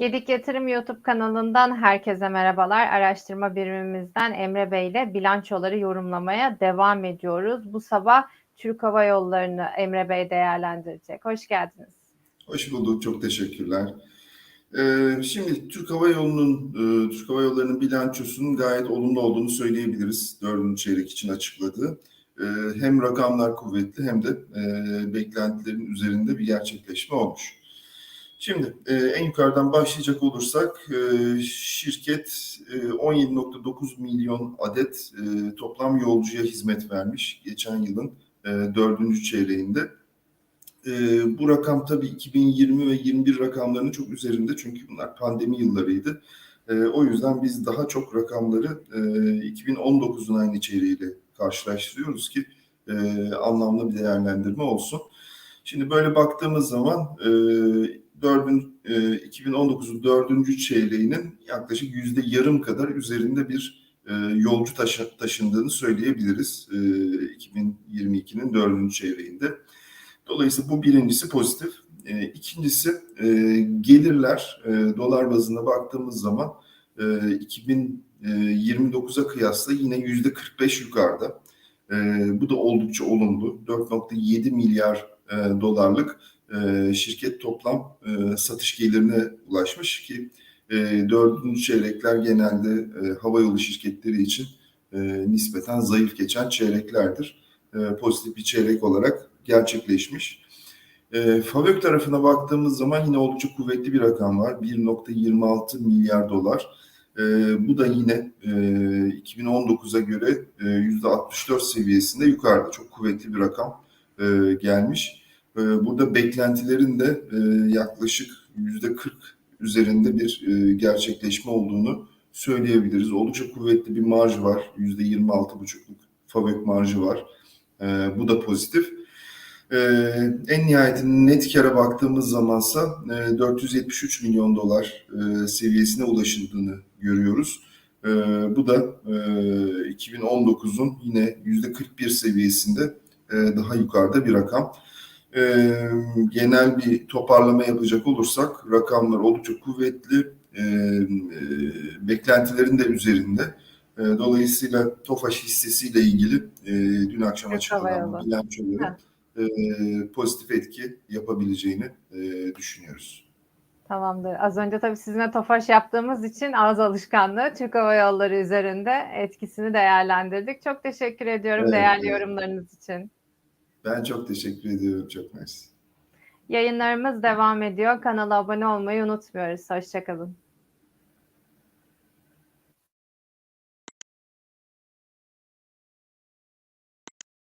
Gedik Yatırım YouTube kanalından herkese merhabalar. Araştırma birimimizden Emre Bey ile bilançoları yorumlamaya devam ediyoruz. Bu sabah Türk Hava Yolları'nı Emre Bey değerlendirecek. Hoş geldiniz. Hoş bulduk, çok teşekkürler. Ee, şimdi Türk Hava Yolu'nun, e, Türk Hava Yolları'nın bilançosunun gayet olumlu olduğunu söyleyebiliriz. Dördüncü çeyrek için açıkladığı. Ee, hem rakamlar kuvvetli hem de e, beklentilerin üzerinde bir gerçekleşme olmuş. Şimdi e, en yukarıdan başlayacak olursak e, şirket e, 17.9 milyon adet e, toplam yolcuya hizmet vermiş geçen yılın e, dördüncü çeyreğinde. E, bu rakam tabii 2020 ve 21 rakamlarının çok üzerinde çünkü bunlar pandemi yıllarıydı. E, o yüzden biz daha çok rakamları e, 2019'un aynı çeyreğiyle karşılaştırıyoruz ki e, anlamlı bir değerlendirme olsun. Şimdi böyle baktığımız zaman e, dördün, e, 2019'un dördüncü çeyreğinin yaklaşık yüzde yarım kadar üzerinde bir e, yolcu taşı, taşındığını söyleyebiliriz e, 2022'nin dördüncü çeyreğinde. Dolayısıyla bu birincisi pozitif. E, ikincisi e, gelirler e, dolar bazında baktığımız zaman e, 2029'a kıyasla yine yüzde 45 yukarıda. E, bu da oldukça olumlu. 4.7 milyar e, dolarlık e, şirket toplam e, satış gelirine ulaşmış ki e, dördüncü çeyrekler genelde e, havayolu şirketleri için nispeten zayıf geçen çeyreklerdir. E, pozitif bir çeyrek olarak gerçekleşmiş. E, FAVÖK tarafına baktığımız zaman yine oldukça kuvvetli bir rakam var. 1.26 milyar dolar. Bu da yine e, 2019'a göre e, %64 seviyesinde yukarıda. Çok kuvvetli bir rakam e, gelmiş. E, burada beklentilerin de e, yaklaşık %40 üzerinde bir e, gerçekleşme olduğunu söyleyebiliriz. Oldukça kuvvetli bir marj var. %26,5'luk FAVÖK marjı var. E, bu da pozitif. Ee, en nihayetinde net kara baktığımız zamansa e, 473 milyon dolar e, seviyesine ulaşıldığını görüyoruz. E, bu da e, 2019'un yine yüzde 41 seviyesinde e, daha yukarıda bir rakam. E, genel bir toparlama yapacak olursak rakamlar oldukça kuvvetli, e, e, beklentilerin de üzerinde. E, dolayısıyla TOFAŞ hissesiyle ilgili e, dün akşam açıklanan bilançoları e, pozitif etki yapabileceğini e, düşünüyoruz. Tamamdır. Az önce tabii sizinle tofaş yaptığımız için ağız alışkanlığı Türk Hava Yolları üzerinde etkisini değerlendirdik. Çok teşekkür ediyorum Evet, değerli yorumlarınız için. Ben çok teşekkür ediyorum. Çok mersi. Yayınlarımız devam ediyor. Kanala abone olmayı unutmuyoruz. Hoşçakalın.